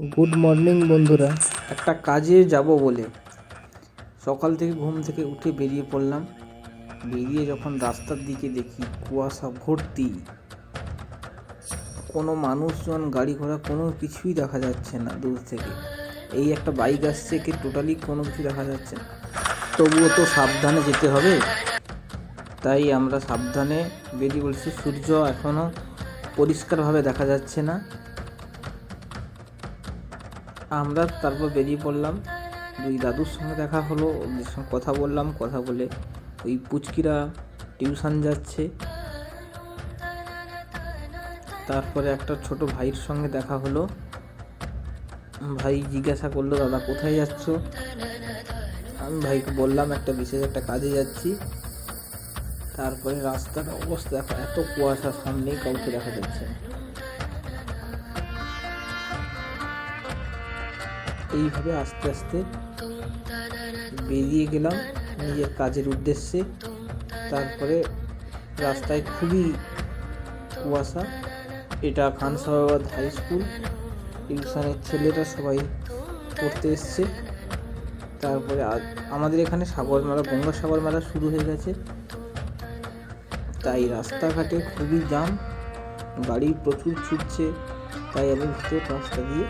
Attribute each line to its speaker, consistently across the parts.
Speaker 1: Good morning বন্ধুরা।
Speaker 2: একটা কাজে যাব বলে সকাল থেকে ঘুম থেকে উঠে বেরিয়ে পড়লাম। বেরিয়ে যখন রাস্তার দিকে দেখি কুয়াশা ভর্তি। কোনো মানুষজন গাড়ি ঘোড়া কোনো কিছুই দেখা যাচ্ছে না দূর থেকে। এই একটা বাইক আসছে কি টোটালি কোনো কিছু দেখা যাচ্ছে না। তবুও তো সাবধানে যেতে হবে। তাই আমরা সাবধানে বেরিয়ে বলছি সূর্য এখনও পরিষ্কারভাবে দেখা যাচ্ছে না। আমরা তারপর বেরিয়ে পড়লাম। দুই দাদুর সঙ্গে দেখা হলো, ওদের সঙ্গে কথা বললাম, কথা বলে ওই পুচকিরা টিউশন যাচ্ছে। তারপরে একটা ছোট ভাইয়ের সঙ্গে দেখা হলো। ভাই জিজ্ঞাসা করল, দাদা, কোথায় যাচ্ছ? আমি ভাইকে বললাম, একটা বিশেষ একটা কাজে যাচ্ছি। তারপরে রাস্তার অবস্থা, এত কুয়াশা, সামনেই কাউকে দেখা যাচ্ছে এইভাবে আস্তে আস্তে বেরিয়ে গেলাম নিজের কাজের উদ্দেশ্যে। তারপরে রাস্তায় খুবই কুয়াশা। এটা খান সাহাবাদ হাই স্কুল টিউশনের ছেলেরা সবাই পড়তে এসছে। তারপরে আমাদের এখানে সাগর মেলা, গঙ্গা সাগর মেলা শুরু হয়ে গেছে। তাই রাস্তাঘাটে খুবই জাম গাড়ি প্রচুর ছুটছে। তাই আমি ভিতর রাস্তা দিয়ে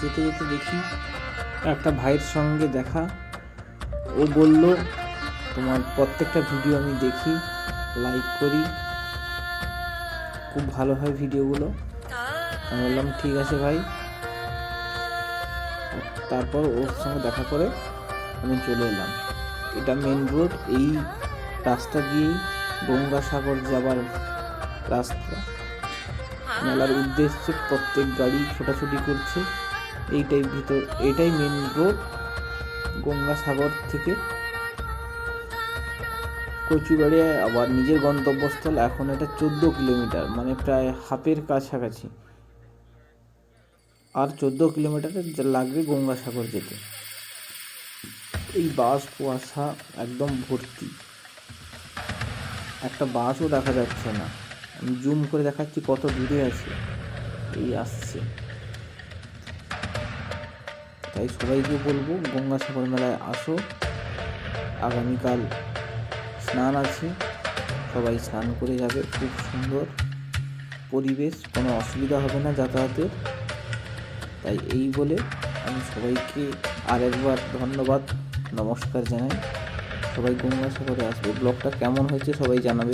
Speaker 2: যেতে যেতে দেখি একটা ভাইয়ের সঙ্গে দেখা। ও বলল, তোমার প্রত্যেকটা ভিডিও আমি দেখি লাইক করি। খুব ভালো হয় ভিডিওগুলো। আমি বললাম, ঠিক আছে ভাই। তারপর ওর সঙ্গে দেখা করে আমি চলে এলাম। এটা মেন রোড এই রাস্তা দিয়েই গঙ্গাসাগর যাবার রাস্তা। মেলার উদ্দেশ্যে প্রত্যেক গাড়ি ছোটাছুটি করছে। এইটাই ভিতর এটাই মেন রোড গঙ্গাসাগর থেকে। কচুবাড়িয়া আবার নিজের গন্তব্যস্থল, এখন এটা চোদ্দ কিলোমিটার মানে প্রায় হাফের কাছাকাছি। আর চোদ্দ কিলোমিটার লাগবে গঙ্গাসাগর যেতে। এই বাস কুয়াশা একদম ভর্তি। একটা বাসও দেখা যাচ্ছে না। আমি জুম করে দেখাচ্ছি কত দূরে আছে। এই আসছে। তাই সবাইকে বলব গঙ্গাসাগর মেলায় আসো। আগামীকাল স্নান আছে। সবাই স্নান করে যাবে। খুব সুন্দর পরিবেশ, কোনো অসুবিধা হবে না যাতায়াতের। তাই এই বলে আমি সবাইকে আরেকবার ধন্যবাদ, নমস্কার জানাই। সবাই গঙ্গাসাগরে আসবে। ব্লগটা কেমন হয়েছে সবাই জানাবে।